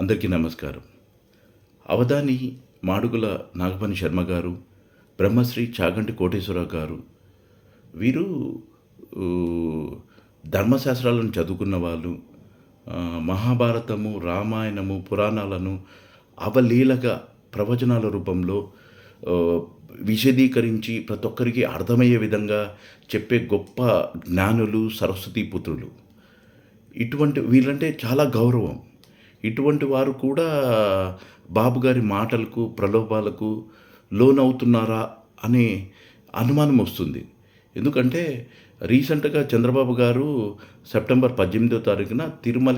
అందరికీ నమస్కారం. అవధాని మాడుగుల నాగపని శర్మ గారు బ్రహ్మశ్రీ చాగంటి కోటేశ్వరరావు గారు వీరు ధర్మశాస్త్రాలను చదువుకున్న వాళ్ళు మహాభారతము రామాయణము పురాణాలను అవలీలగా ప్రవచనాల రూపంలో విశదీకరించి ప్రతి ఒక్కరికి అర్థమయ్యే విధంగా చెప్పే గొప్ప జ్ఞానులు సరస్వతీ పుత్రులు. ఇటువంటి వీళ్ళంటే చాలా గౌరవం. ఇటువంటి వారు కూడా బాబుగారి మాటలకు ప్రలోభాలకు లోనవుతున్నారా అనే అనుమానం వస్తుంది. ఎందుకంటే రీసెంట్గా చంద్రబాబు గారు సెప్టెంబర్ పద్దెనిమిదో తారీఖున తిరుమల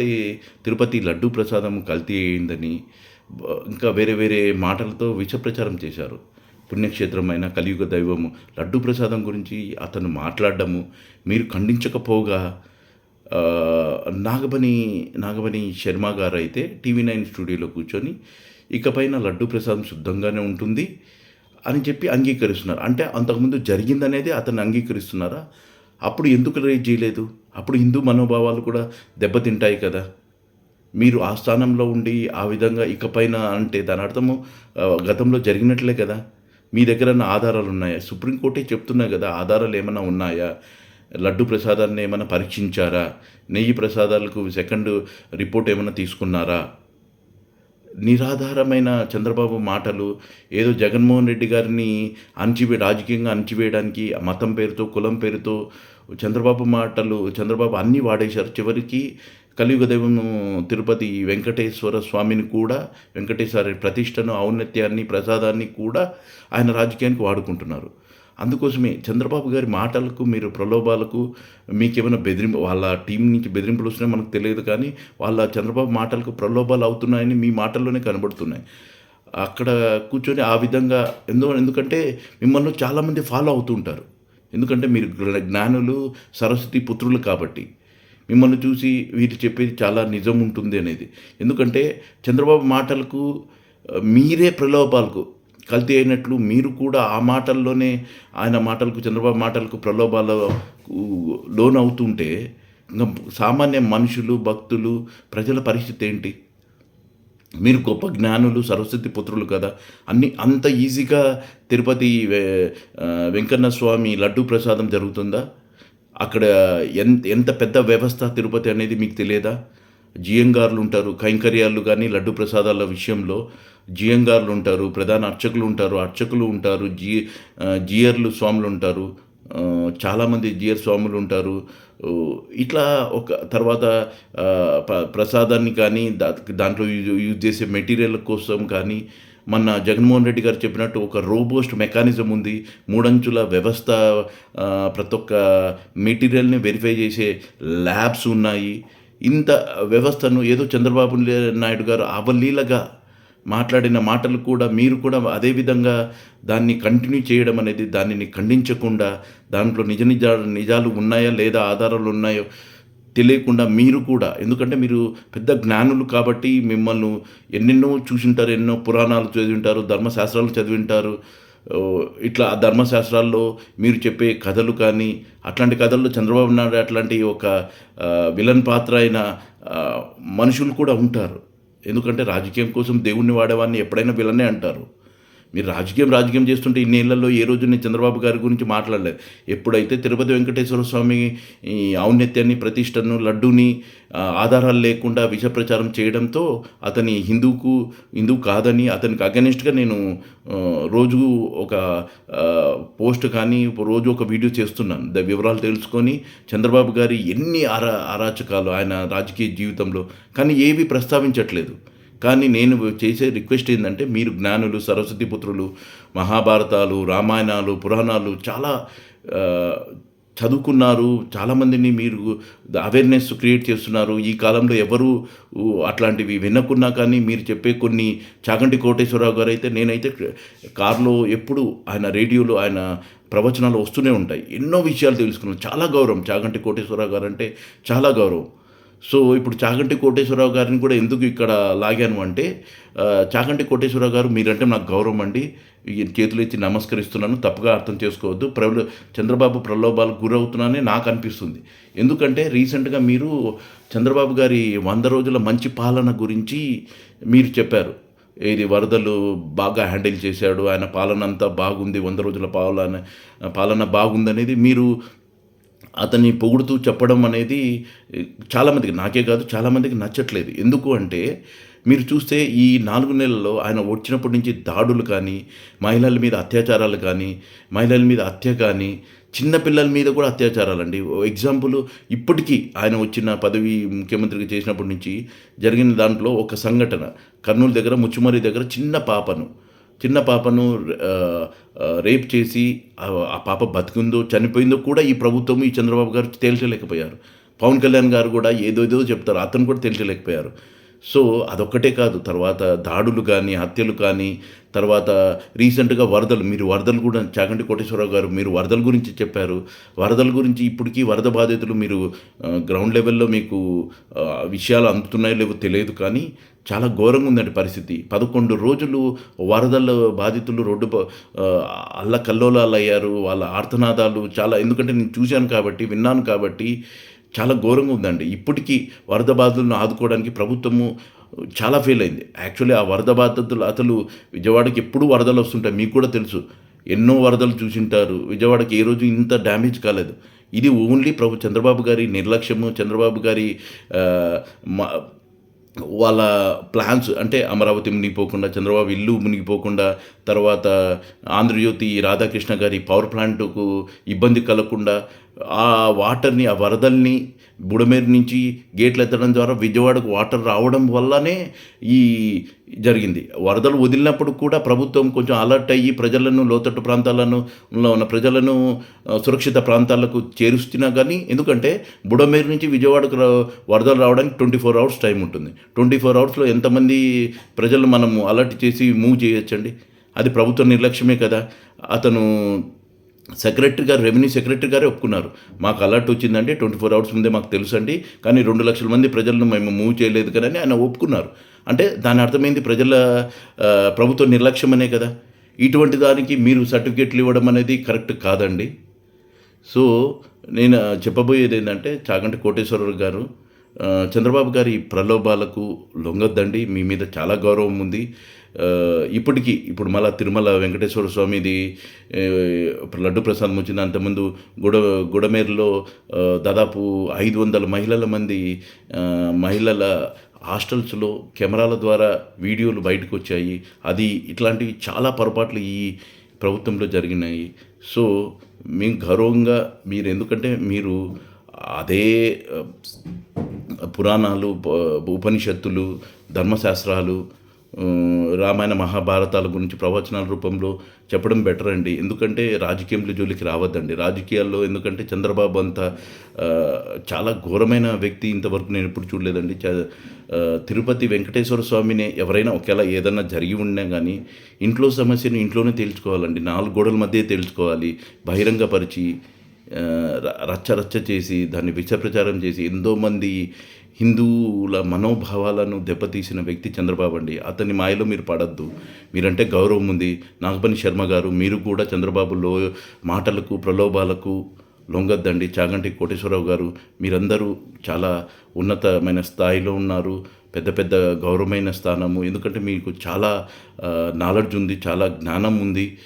తిరుపతి లడ్డూ ప్రసాదం కల్తీ అయిందని ఇంకా వేరే వేరే మాటలతో విష ప్రచారం చేశారు. పుణ్యక్షేత్రమైన కలియుగ దైవము లడ్డూ ప్రసాదం గురించి అతను మాట్లాడడము మీరు ఖండించకపోగా నాగమణి నాగబని నాగబని శర్మ గారు అయితే టీవీ నైన్ స్టూడియోలో కూర్చొని ఇకపైన లడ్డు ప్రసాదం శుద్ధంగానే ఉంటుంది అని చెప్పి అంగీకరిస్తున్నారు. అంటే అంతకుముందు జరిగిందనేది అతను అంగీకరిస్తున్నారా? అప్పుడు ఎందుకు రేజ్ చేయలేదు? అప్పుడు హిందూ మనోభావాలు కూడా దెబ్బతింటాయి కదా. మీరు ఆ స్థానంలో ఉండి ఆ విధంగా ఇకపైన అంటే దాని అర్థము గతంలో జరిగినట్లే కదా. మీ దగ్గర ఆధారాలు ఉన్నాయా సుప్రీంకోర్టే చెప్తున్నాయి కదా ఆధారాలు ఏమైనా ఉన్నాయా? లడ్డు ప్రసాదాన్ని ఏమైనా పరీక్షించారా? నెయ్యి ప్రసాదాలకు సెకండ్ రిపోర్ట్ ఏమైనా తీసుకున్నారా? నిరాధారమైన చంద్రబాబు మాటలు ఏదో జగన్మోహన్ రెడ్డి గారిని అణచివే రాజకీయంగా అణచివేయడానికి మతం పేరుతో కులం పేరుతో చంద్రబాబు మాటలు చంద్రబాబు అన్నీ వాడేశారు. చివరికి కలియుగ దైవం తిరుపతి వెంకటేశ్వర స్వామిని కూడా వెంకటేశ్వర ప్రతిష్టను ఔన్నత్యాన్ని ప్రసాదాన్ని కూడా ఆయన రాజకీయానికి వాడుకుంటున్నారు. అందుకోసమే చంద్రబాబు గారి మాటలకు మీరు ప్రలోభాలకు మీకేమైనా బెదిరింపు వాళ్ళ టీం నుంచి బెదిరింపులు వస్తున్నాయి మనకు తెలియదు కానీ వాళ్ళ చంద్రబాబు మాటలకు ప్రలోభాలు అవుతున్నాయని మీ మాటల్లోనే కనబడుతున్నాయి. అక్కడ కూర్చొని ఆ విధంగా ఎందు ఎందుకంటే మిమ్మల్ని చాలామంది ఫాలో అవుతుంటారు ఎందుకంటే మీరు జ్ఞానులు సరస్వతి పుత్రులు కాబట్టి. మిమ్మల్ని చూసి వీరు చెప్పేది చాలా నిజం ఉంటుంది అనేది. ఎందుకంటే చంద్రబాబు మాటలకు మీరే ప్రలోభాలకు కల్తీ అయినట్లు మీరు కూడా ఆ మాటల్లోనే ఆయన మాటలకు చంద్రబాబు మాటలకు ప్రలోభాలకు లోనవుతుంటే ఇంకా సామాన్య మనుషులు భక్తులు ప్రజల పరిస్థితి ఏంటి? మీరు గొప్ప జ్ఞానులు సరస్వతి పుత్రులు కదా. అన్ని అంత ఈజీగా తిరుపతి వెంకన్న స్వామి లడ్డూ ప్రసాదం జరుగుతుందా? అక్కడ ఎంత ఎంత పెద్ద వ్యవస్థ తిరుపతి అనేది మీకు తెలియదా? జియంగార్లు ఉంటారు కైంకర్యాలు కానీ లడ్డు ప్రసాదాల విషయంలో జియంగార్లు ఉంటారు ప్రధాన అర్చకులు ఉంటారు అర్చకులు ఉంటారు జి జియర్లు స్వాములు ఉంటారు చాలామంది జియర్ స్వాములు ఉంటారు ఇట్లా ఒక తర్వాత ప్రసాదాన్ని కానీ దా దాంట్లో యూజ్ యూజ్ చేసే మెటీరియల్ కోసం కానీ మన జగన్మోహన్ రెడ్డి గారు చెప్పినట్టు ఒక రోబోస్ట్ మెకానిజం ఉంది. మూడంచుల వ్యవస్థ ప్రతి ఒక్క మెటీరియల్ని వెరిఫై చేసే ల్యాబ్స్ ఉన్నాయి. ఇంత వ్యవస్థను ఏదో చంద్రబాబు నాయుడు గారు అవలీలగా మాట్లాడిన మాటలు కూడా మీరు కూడా అదే విధంగా దాన్ని కంటిన్యూ చేయడం అనేది దానిని ఖండించకుండా దాంట్లో నిజ నిజాలు నిజాలు ఉన్నాయా లేదా ఆధారాలు ఉన్నాయో తెలియకుండా మీరు కూడా ఎందుకంటే మీరు పెద్ద జ్ఞానులు కాబట్టి మిమ్మల్ని ఎన్నెన్నో చూసింటారు ఎన్నో పురాణాలు చదివింటారు ధర్మశాస్త్రాలు చదివింటారు ఇట్లా ఆ ధర్మశాస్త్రాల్లో మీరు చెప్పే కథలు కానీ అట్లాంటి కథల్లో చంద్రబాబు నాయుడు అట్లాంటి ఒక విలన్ పాత్ర అయిన మనుషులు కూడా ఉంటారు. ఎందుకంటే రాజకీయం కోసం దేవుణ్ణి వాడేవాడిని ఎప్పుడైనా విలనే అంటారు. మీరు రాజకీయం రాజకీయం చేస్తుంటే ఇన్నేళ్ళలో ఏ రోజు నేను చంద్రబాబు గారి గురించి మాట్లాడలేదు. ఎప్పుడైతే తిరుపతి వెంకటేశ్వర స్వామి ఈ ఔన్నత్యాన్ని ప్రతిష్టను లడ్డూని ఆధారాలు లేకుండా విష ప్రచారం చేయడంతో అతని హిందూకు హిందూ కాదని అతనికి అగెనిస్ట్గా నేను రోజు ఒక పోస్ట్ కానీ రోజు ఒక వీడియో చేస్తున్నాను. ద వివరాలు తెలుసుకొని చంద్రబాబు గారి ఎన్ని అరా అరాచకాలు ఆయన రాజకీయ జీవితంలో. కానీ ఏవి ప్రస్తావించట్లేదు. కానీ నేను చేసే రిక్వెస్ట్ ఏంటంటే మీరు జ్ఞానులు సరస్వతి పుత్రులు మహాభారతాలు రామాయణాలు పురాణాలు చాలా చదువుకున్నారు. చాలామందిని మీరు అవేర్నెస్ క్రియేట్ చేస్తున్నారు. ఈ కాలంలో ఎవరు అట్లాంటివి వినకున్నా కానీ మీరు చెప్పే కొన్ని చాగంటి కోటేశ్వరరావు గారు అయితే నేనైతే కారులో ఎప్పుడు ఆయన రేడియోలో ఆయన ప్రవచనాలు వస్తూనే ఉంటాయి. ఎన్నో విషయాలు తెలుసుకున్నాను. చాలా గౌరవం. చాగంటి కోటేశ్వరరావు గారు అంటే చాలా గౌరవం. సో ఇప్పుడు చాగంటి కోటేశ్వరరావు గారిని కూడా ఎందుకు ఇక్కడ లాగాను అంటే చాగంటి కోటేశ్వరరావు గారు మీరంటే నాకు గౌరవం అండి. చేతులు ఇచ్చి నమస్కరిస్తున్నాను. తప్పుగా అర్థం చేసుకోవద్దు. ప్రబల చంద్రబాబు ప్రలోభాలకు గురవుతున్నానని నాకు అనిపిస్తుంది. ఎందుకంటే రీసెంట్గా మీరు చంద్రబాబు గారి వంద రోజుల మంచి పాలన గురించి మీరు చెప్పారు. ఇది వరదలు బాగా హ్యాండిల్ చేశాడు. ఆయన పాలన అంతా బాగుంది. వంద రోజుల పాలన పాలన బాగుందనేది మీరు అతన్ని పొగుడుతూ చెప్పడం అనేది చాలామందికి నాకే కాదు చాలామందికి నచ్చట్లేదు. ఎందుకు అంటే మీరు చూస్తే ఈ నాలుగు నెలల్లో ఆయన వచ్చినప్పటి నుంచి దాడులు కానీ మహిళల మీద అత్యాచారాలు కానీ మహిళల మీద హత్య కానీ చిన్నపిల్లల మీద కూడా అత్యాచారాలండి. ఎగ్జాంపుల్ ఇప్పటికీ ఆయన వచ్చిన పదవి ముఖ్యమంత్రికి చేసినప్పటి నుంచి జరిగిన దాంట్లో ఒక సంఘటన. కర్నూలు దగ్గర ముచ్చుమరి దగ్గర చిన్న పాపను. చిన్న పాపను రేప్ చేసి ఆ పాప బతికిందో చనిపోయిందో కూడా ఈ ప్రభుత్వం ఈ చంద్రబాబు గారు తేల్చలేకపోయారు. పవన్ కళ్యాణ్ గారు కూడా ఏదోదో చెప్తారు. అతను కూడా తేల్చలేకపోయారు. సో అదొక్కటే కాదు. తర్వాత దాడులు కానీ హత్యలు కానీ తర్వాత రీసెంట్గా వరదలు మీరు వరదలు కూడా చాగంటి కోటేశ్వరరావు గారు మీరు వరదల గురించి చెప్పారు. వరదల గురించి ఇప్పటికీ వరద బాధితులు మీరు గ్రౌండ్ లెవెల్లో మీకు విషయాలు అందుతున్నాయో లేవో తెలియదు కానీ చాలా ఘోరంగా ఉందండి పరిస్థితి. పదకొండు రోజులు వరదల బాధితులు రోడ్డు అల్ల కల్లోలాలు అయ్యారు. వాళ్ళ ఆర్తనాదాలు చాలా ఎందుకంటే నేను చూశాను కాబట్టి విన్నాను కాబట్టి చాలా ఘోరంగా ఉందండి. ఇప్పటికీ వరద బాధితులను ఆదుకోవడానికి ప్రభుత్వము చాలా ఫెయిల్ అయింది. యాక్చువల్లీ ఆ వరద బాధితులు అతలు విజయవాడకి ఎప్పుడు వరదలు వస్తుంటాయి మీకు కూడా తెలుసు. ఎన్నో వరదలు చూసింటారు. విజయవాడకి ఏ రోజు ఇంత డ్యామేజ్ కాలేదు. ఇది ఓన్లీ ప్రభు చంద్రబాబు గారి నిర్లక్ష్యము చంద్రబాబు గారి వాళ్ళ ప్లాన్స్ అంటే అమరావతి మునిగిపోకుండా చంద్రబాబు ఇల్లు మునిగిపోకుండా తర్వాత ఆంధ్రజ్యోతి రాధాకృష్ణ గారి పవర్ ప్లాంట్కు ఇబ్బంది కలగకుండా ఆ వాటర్ని ఆ వరదల్ని బుడమేరు నుంచి గేట్లు ఎత్తడం ద్వారా విజయవాడకు వాటర్ రావడం వల్లనే ఈ జరిగింది. వరదలు వదిలినప్పుడు కూడా ప్రభుత్వం కొంచెం అలర్ట్ అయ్యి ప్రజలను లోతట్టు ప్రాంతాలను ఉన్న ప్రజలను సురక్షిత ప్రాంతాలకు చేరుస్తున్నా కానీ ఎందుకంటే బుడమేరు నుంచి విజయవాడకు రా- వరదలు రావడానికి ట్వంటీ ఫోర్ అవర్స్ టైం ఉంటుంది. ట్వంటీ ఫోర్ అవర్స్లో ఎంతమంది ప్రజలు మనము అలర్ట్ చేసి మూవ్ చేయొచ్చండి? అది ప్రభుత్వ నిర్లక్ష్యమే కదా. అతను సెక్రటరీ గారు రెవెన్యూ సెక్రటరీ గారే ఒప్పుకున్నారు. మాకు అలర్ట్ వచ్చిందంటే ట్వంటీ ఫోర్ అవర్స్ ముందే మాకు తెలుసు అండి కానీ రెండు లక్షల మంది ప్రజలను మేము మూవ్ చేయలేదు కదా అని ఆయన ఒప్పుకున్నారు. అంటే దాని అర్థమైంది ప్రజల ప్రభుత్వ నిర్లక్ష్యమనే కదా. ఇటువంటి దానికి మీరు సర్టిఫికేట్లు ఇవ్వడం అనేది కరెక్ట్ కాదండి. సో నేను చెప్పబోయేది ఏంటంటే చాగంటి కోటేశ్వరరావు గారు చంద్రబాబు గారి ప్రలోభాలకు లొంగొద్దండి. మీ మీద చాలా గౌరవం ఉంది. ఇప్పటికీ ఇప్పుడు మళ్ళా తిరుమల వెంకటేశ్వర స్వామిది లడ్డు ప్రసాదం వచ్చింది అంతకుముందు గుడ గుడమేరులో దాదాపు ఐదు వందల మహిళల మంది మహిళల హాస్టల్స్లో కెమెరాల ద్వారా వీడియోలు బయటకు వచ్చాయి. అది ఇట్లాంటివి చాలా పొరపాట్లు ఈ ప్రభుత్వంలో జరిగినాయి. సో మేము గౌరవంగా మీరు ఎందుకంటే మీరు అదే పురాణాలు ఉపనిషత్తులు ధర్మశాస్త్రాలు రామాయణ మహాభారతాల గురించి ప్రవచనాల రూపంలో చెప్పడం బెటర్ అండి. ఎందుకంటే రాజకీయంలో జోలికి రావద్దండి. రాజకీయాల్లో ఎందుకంటే చంద్రబాబు అంత చాలా ఘోరమైన వ్యక్తి ఇంతవరకు నేను ఎప్పుడు చూడలేదండి. చ- తిరుపతి వెంకటేశ్వర స్వామిని ఎవరైనా ఒకేలా ఏదన్నా జరిగి ఉన్నా కానీ ఇంట్లో సమస్యను ఇంట్లోనే తేల్చుకోవాలండి. నాలుగు గోడల మధ్య తేల్చుకోవాలి. బహిరంగపరిచి ర- రచ్చ రచ్చ చేసి దాన్ని విష ప్రచారం చేసి ఎంతోమంది హిందువుల మనోభావాలను దెబ్బతీసిన వ్యక్తి చంద్రబాబు అండి. అతని మాయలో మీరు పడద్దు. మీరంటే గౌరవం ఉంది. నాగపని శర్మ గారు మీరు కూడా చంద్రబాబులో మాటలకు ప్రలోభాలకు లొంగద్దండి. చాగంటి కోటేశ్వరరావు గారు మీరందరూ చాలా ఉన్నతమైన స్థాయిలో ఉన్నారు. పెద్ద పెద్ద గౌరవమైన స్థానము. ఎందుకంటే మీకు చాలా నాలెడ్జ్ ఉంది చాలా జ్ఞానం ఉంది.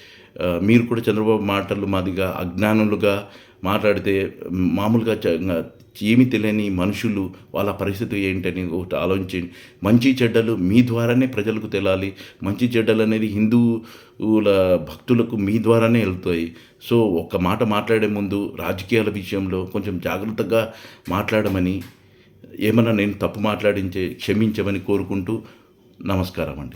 మీరు కూడా చంద్రబాబు మాటలు మాదిగా అజ్ఞానులుగా మాట్లాడితే మామూలుగా చ- ఏమి తెలియని మనుషులు వాళ్ళ పరిస్థితి ఏంటని ఒకటి ఆలోచించండి మంచి చెడ్డలు మీ ద్వారానే ప్రజలకు తెలాలి. మంచి చెడ్డలు అనేది హిందువుల భక్తులకు మీ ద్వారానే వెళ్తాయి. సో ఒక్క మాట మాట్లాడే ముందు రాజకీయాల విషయంలో కొంచెం జాగ్రత్తగా మాట్లాడమని ఏమైనా నేను తప్పు మాట్లాడించే క్షమించమని కోరుకుంటూ నమస్కారం అండి.